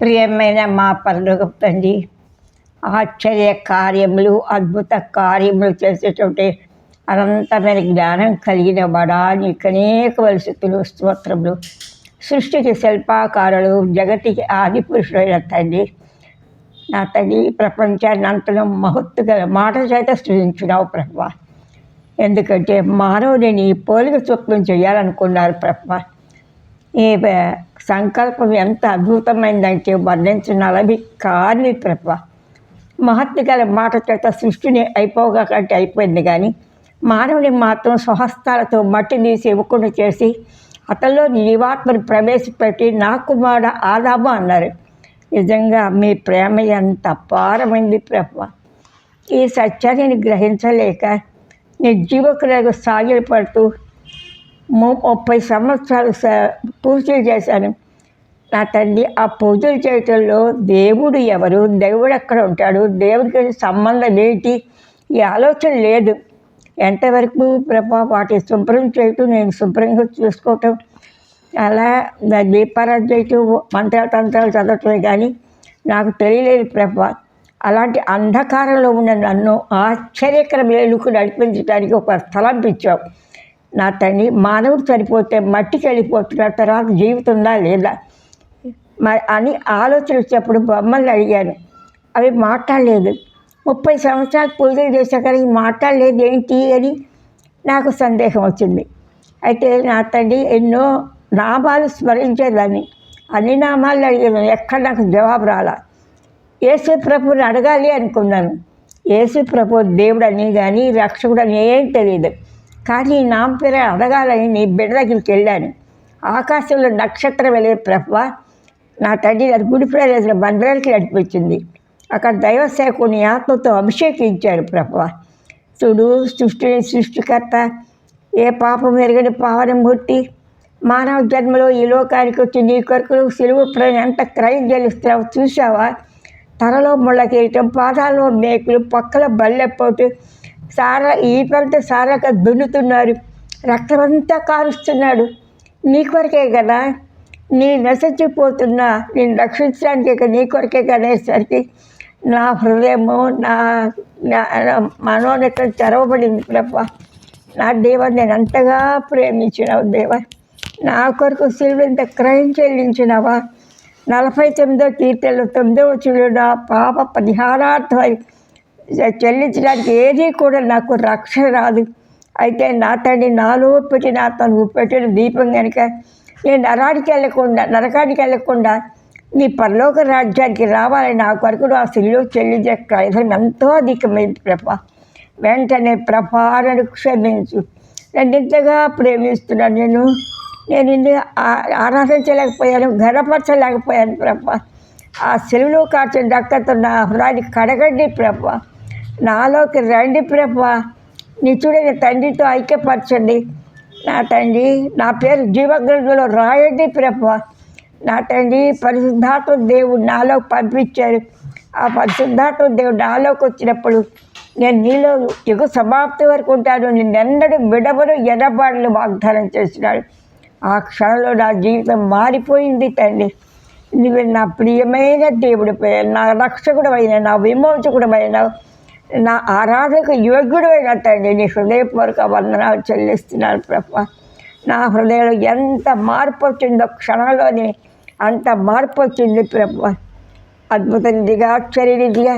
ప్రియమైన మా పరలోక తండ్రి ఆశ్చర్య కార్యములు అద్భుత కార్యములు చేసేటువంటి అనంతమైన జ్ఞానం కలిగిన బడా అనేక వలసతులు స్తోత్రములు. సృష్టికి శిల్పాకారులు జగతికి ఆది పురుషుడైన తండ్రి. నా తండ్రి ప్రపంచాన్ని అంతలో మహత్తుగా మాట చేత సృజించినావు ప్రభా. ఎందుకంటే మానవుడిని పోలిక చొప్పున చేయాలనుకున్నారు ప్రభా. ఏ సంకల్పం ఎంత అద్భుతమైందంటే వర్ణించినవి కాని ప్రభ. మహత్తు గల మాట చేత సృష్టిని అయిపోగా కంటే అయిపోయింది కానీ మానవుని మాత్రం స్వహస్తాలతో మట్టి తీసి ఇవ్వకుండా చేసి అతనిలో జీవాత్మను ప్రవేశపెట్టి నా కుమారుడ ఆదాము అన్నారు. నిజంగా మీ ప్రేమ ఎంత అపారమైంది ప్రభ. ఈ సత్యాన్ని గ్రహించలేక నిర్జీవకులకు సాగిలపడుతూ ముప్పై సంవత్సరాలు స- పూజలు చేశాను. నా తండ్రి ఆ పూజలు చేయటంలో దేవుడు ఎవరు దేవుడు ఎక్కడ ఉంటాడు దేవుడికి సంబంధం ఏంటి ఈ ఆలోచన లేదు. ఎంతవరకు ప్రభా వాటి శుభ్రం చేయటం నేను శుభ్రంగా చూసుకోవటం అలా దా- దీపారాధన చేయటం మంత్రతంత్రాలు చదవటమే కానీ నాకు తెలియలేదు ప్రభా. అలాంటి అంధకారంలో ఉన్న నన్ను ఆశ్చర్యకర మేలుకు నడిపించడానికి ఒక స్థలం ఇచ్చావు. నా తండ్రి మానవుడు చనిపోతే మట్టికి వెళ్ళిపోతున్న తర్వాత జీవితం ఉందా లేదా? మరి అని ఆలోచన వచ్చేప్పుడు బొమ్మల్ని అడిగాను. అవి మాట్లాడలేదు. ముప్పై సంవత్సరాలు పూజలు చేశాక ఈ మాట్లాడలేదు ఏంటి అని నాకు సందేహం వచ్చింది. అయితే నా తండ్రి ఎన్నో నామాలు స్మరించేదాన్ని. అన్ని నామాలు అడిగాను. ఎక్కడ నాకు జవాబు రాలా. యేసు ప్రభుని అడగాలి అనుకున్నాను. యేసు ప్రభు దేవుడని కానీ రక్షకుడని ఏం తెలియదు. కానీ నా పేరు అడగాలని నీ బిడ్డ దగ్గరికి వెళ్ళాను. ఆకాశంలో నక్షత్రం వెళ్ళే ప్రభ నా తండ్రి గారి గుడి ప్రదేశం బందరాలకి నడిపించింది అక్కడ దైవ సేవకుని ఆత్మతో అభిషేకించారు ప్రభ. చూడు సృష్టిని సృష్టికర్త ఏ పాపం ఎరగని పావనమూర్తి మానవ జన్మలో ఈ లోకానికి వచ్చి నీ కొరకు సిలువు ఎంత క్రయం గెలుస్తున్నావు చూసావా తలలో ముళ్ళకేయటం పాదాల్లో మేకులు పక్కల బల్లెపోటు సారా ఈ పంట సారాక దున్నుతున్నారు. రక్తమంతా కారుస్తున్నాడు. నీ కొరకే కదా? నీ నశించిపోతున్నా. నేను రక్షించడానికి ఇక నీ కొరకే కనేసరికి నా హృదయము నా మనోనిక మనోనేత్రం తెరవబడింది ప్రభ? నా దేవ నేను అంతగా ప్రేమించినావు దేవా. నా కొరకు సిలువంత క్రయం చెల్లించినవా? నలభై తొమ్మిదో కీర్తనలు తొమ్మిదవ చూడు నా పాప పరిహారార్థమై చెల్లించడానికి ఏది కూడా నాకు రక్షణ రాదు. అయితే నా తండ్రి నాలో పెట్టి నా తను పెట్టిన దీపం కనుక నేను నరానికి వెళ్ళకుండా నరకానికి వెళ్ళకుండా నీ పరలోక రాజ్యానికి రావాలని నా కొరకు నా సిల్లు చెల్లించే క్రైదం ఎంతో అధికమైంది ప్రభ. వెంటనే ప్రభాను క్షమించు. నన్ను ఇంతగా ప్రేమిస్తున్నాను నేను. నేను ఇన్ని ఆ- ఆరాధించలేకపోయాను ఘనపరచలేకపోయాను ప్రభ. ఆ సెలువులో కాచిన రక్తంతో నా హృదయాన్ని కడగండి ప్రభ. నాలోకి రండి ప్రభ. నిత్యుడైన తండ్రితో ఐక్యపరచండి. నా తండ్రి నా పేరు జీవగ్రంథంలో రాయండి ప్రభ. నా తండ్రి పరిశుద్ధాత్మ దేవుడు నాలో పంపించారు. ఆ పరిశుద్ధాత్మ దేవుడు నాలోకి వచ్చినప్పుడు నేను నీలో యుగ సమాప్తి వరకు ఉంటాను. నిన్నెన్నడూ విడవను ఎడబాడులు వాగ్దానం చేసినాడు ఆ క్షణంలో నా జీవితం మారిపోయింది తండ్రి. నువ్వు నా ప్రియమైన దేవుడు నా రక్షకుడు అయిన నా విమోచకుడు అయిన నా ఆరాధకు యోగ్యుడు అయిన నీ హృదయపూర్వక వందనాలు చెల్లిస్తున్నాను ప్రభా. నా హృదయంలో ఎంత మార్పు వచ్చిందో క్షణంలోనే అంత మార్పు వచ్చింది ప్రభా. అద్భుత నిధిగా రాతండి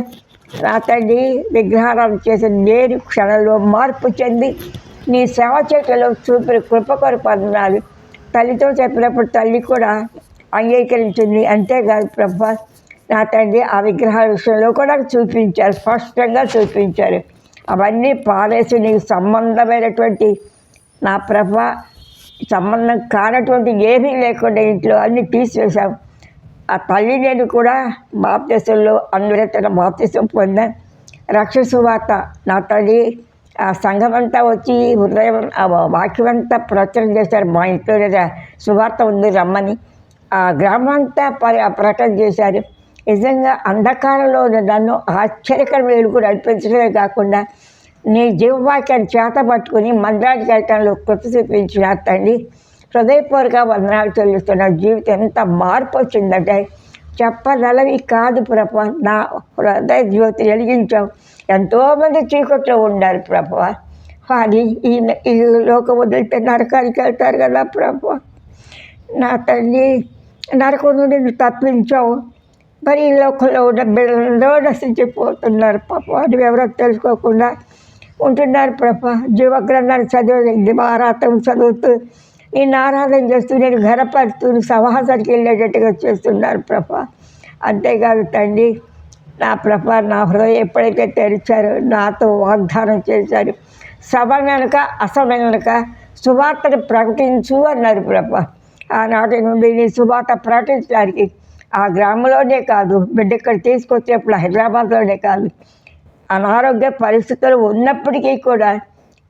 నా తండ్రి విగ్రహాలను చేసిన నేను క్షణంలో మార్పు చెంది నీ సేవ చేతిలో చూపిన కృప కొరకు తల్లితో చెప్పినప్పుడు తల్లి కూడా అంగీకరించింది. అంతేకాదు ప్రభా నా తండ్రి ఆ విగ్రహాల విషయంలో కూడా చూపించారు. స్పష్టంగా చూపించారు. అవన్నీ పారేసి నీకు సంబంధమైనటువంటి నా ప్రభ సంబంధం కానటువంటి ఏమీ లేకుండా ఇంట్లో అన్నీ తీసివేశాం ఆ తల్లి నేను కూడా బాప్తీసంలో అందరితన బాప్తీసం పొందాను. రక్షసువార్త నా తల్లి ఆ సంఘం అంతా వచ్చి హృదయం ఆ వాక్యం అంతా ప్రచారం చేశారు మా ఇంట్లో సువార్త ఉంది రమ్మని. ఆ గ్రామం అంతా ప్రకటన చేశారు. నిజంగా అంధకారంలో ఉన్న నన్ను ఆశ్చర్యకరమైన వెలుగు నడిపించడమే కాకుండా నీ జీవవాక్యాన్ని చేత పట్టుకుని మందిరానికి వెళ్ళటంలో కృప చూపించిన తండ్రి హృదయపూర్వక వందనాలు చెల్లిస్తున్న జీవితం ఎంత మార్పు వచ్చిందంటే చెప్పనలవి కాదు ప్రభ నా హృదయ జ్యోతి వెలిగించావు. ఎంతోమంది చీకట్లో ఉండాలి ప్రభ. కానీ ఈ ఈ లోకం వదిలితే నరకానికి వెళ్తారు కదా ప్రభా. నా తల్లి నరకం నుండి తప్పించావు. మరి ఈ లోకంలో ఉన్న బిడ్డలందరూ నశించిపోతున్నారు పాప. అది ఎవరో తెలుసుకోకుండా ఉంటున్నారు ప్రభ. జీవగ్రంథాన్ని చదివి దివారాతం చదువుతూ నేను ఆరాధన చేస్తూ నేను ఘనపరుస్తూ నీ వెళ్ళేటట్టుగా చేస్తున్నారు ప్రభ. అంతేకాదు తండ్రి నా ప్రభ నా హృదయం ఎప్పుడైతే తెరిచారో నాతో వాగ్దానం చేశారు. సభ వెనుక అసభ వెనుక సువార్తను ప్రకటించు అన్నారు ప్రభ. ఆనాటి నుండి నీ సువార్త ప్రకటించడానికి ఆ గ్రామంలోనే కాదు బిడ్డ ఇక్కడ తీసుకొచ్చేప్పుడు హైదరాబాద్లోనే కాదు. అనారోగ్య పరిస్థితులు ఉన్నప్పటికీ కూడా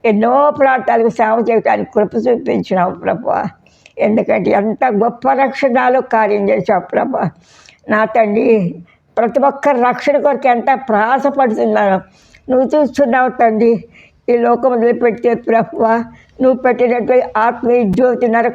ఎన్నో ప్రాంతాలకు సేవ చేయడానికి కృప చూపించినావు ప్రభా. ఎందుకంటే ఎంత గొప్ప రక్షణలో కార్యం చేశావు ప్రభా. నా తండ్రి ప్రతి ఒక్క రక్షణ కొరకు ఎంత ప్రయాసపడుతున్నాను నువ్వు చూస్తున్నావు తండ్రి. ఈ లోకం వదిలిపెట్టే ప్రభు నువ్వు పెట్టినట్టు ఆత్మీయ జ్యోతి నరక